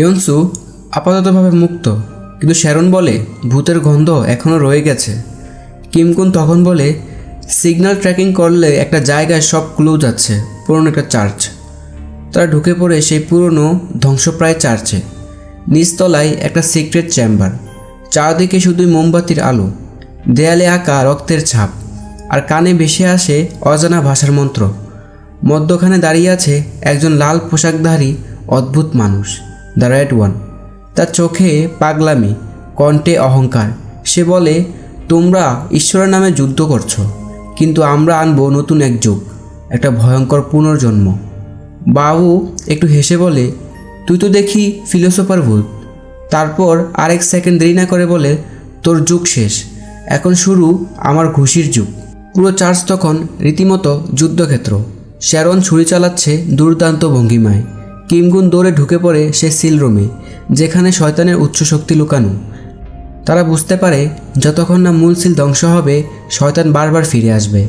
ইয়নসু আপাততভাবে মুক্ত, কিন্তু শ্যারন বলে, ভূতের গন্ধ এখনও রয়ে গেছে। কিমকুন তখন বলে, সিগন্যাল ট্র্যাকিং করলে একটা জায়গায় সব ক্লু যাচ্ছে, পুরনো একটা চার্চ। তারা ঢুকে পড়ে সেই পুরনো, ধ্বংসপ্রায় চার্চে। নিচতলায় একটা সিক্রেট চেম্বার, চারদিকে শুধুই মোমবাতির আলো, দেয়ালে আঁকা রক্তের ছাপ, আর কানে ভেসে আসে অজানা ভাষার মন্ত্র। মধ্যখানে দাঁড়িয়ে আছে একজন লাল পোশাকধারী অদ্ভুত মানুষ। The right one. তার চোখে পাগলামি, কণ্ঠে অহংকার। সে বলে, তোমরা ঈশ্বরের নামে যুদ্ধ করছ, কিন্তু আমরা আনব নতুন এক যুগ, একটা ভয়ঙ্কর পুনর্জন্ম। বাবু একটু হেসে বলে, তুই তো দেখি ফিলোসোফার ভূত। তারপর আরেক সেকেন্ড দেরি না করে বলে, তোর যুগ শেষ, এখন শুরু আমার ঘুষির যুগ। পুরো চার্চ তখন রীতিমতো যুদ্ধক্ষেত্র। শ্যারন ছুরি চালাচ্ছে দুর্দান্ত ভঙ্গিমায়। কিমগুন দৌড়ে ঢুকে পড়ে সে সিল রুমে যেখানে শয়তানের উচ্চ শক্তি লুকানো। তারা বুঝতে পারে, যতক্ষণ না মূল সিল ধ্বংস হবে, শয়তান বারবার ফিরে আসবে।